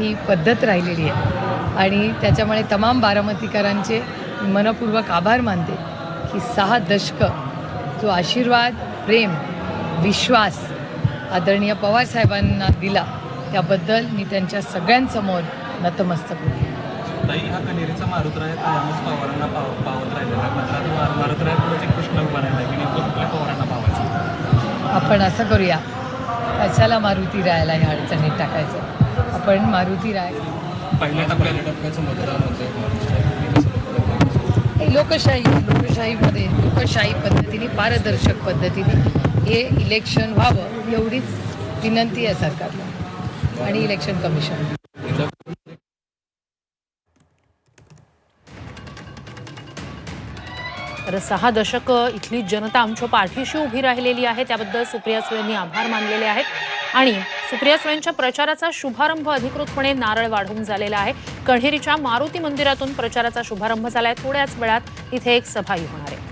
ही पद्धत राहिलेली आहे. आणि त्याच्यामुळे तमाम बारामतीकरांचे मनपूर्वक आभार मानते की सहा दशकं जो आशीर्वाद प्रेम विश्वास आदरणीय पवारसाहेबांना दिला त्याबद्दल मी त्यांच्या सगळ्यांसमोर नतमस्तक होते. ताई हा कनेरीचा मारुतराय कायमच पवारांना पाव पावत राहिलेला आहे. मात्र आता मार- मारुतराय पुढे एक प्रश्न उभा राहिला आहे की नेमकं कुठल्या पवारांना पावायचं? आपण असं करूया. कशाला मारुती रायाला ह्या अडचणीत टाकायचं? आपण मारुती राय. पहिल्या टप्प्यात टप्प्याचं मतदान हे लोकशाही लोकशाहीमध्ये लोकशाही पद्धतीने पारदर्शक पद्धतीने हे इलेक्शन व्हावं एवढीच विनंती आहे सरकारला आणि इलेक्शन कमिशन तर सहा दशक इथली जनता आमच्या पाठीशी उभी राहिलेली आहे. त्याबद्दल सुप्रिया सुळेंनी आभार मानलेले आहेत. आणि सुप्रिया सुळेंच्या प्रचाराचा शुभारंभ अधिकृतपणे नारळ वाढवून झालेला आहे. कण्हेरीच्या मारुती मंदिरातून प्रचाराचा शुभारंभ झालाय. थोड्याच वेळात इथे एक सभाही होणार आहे.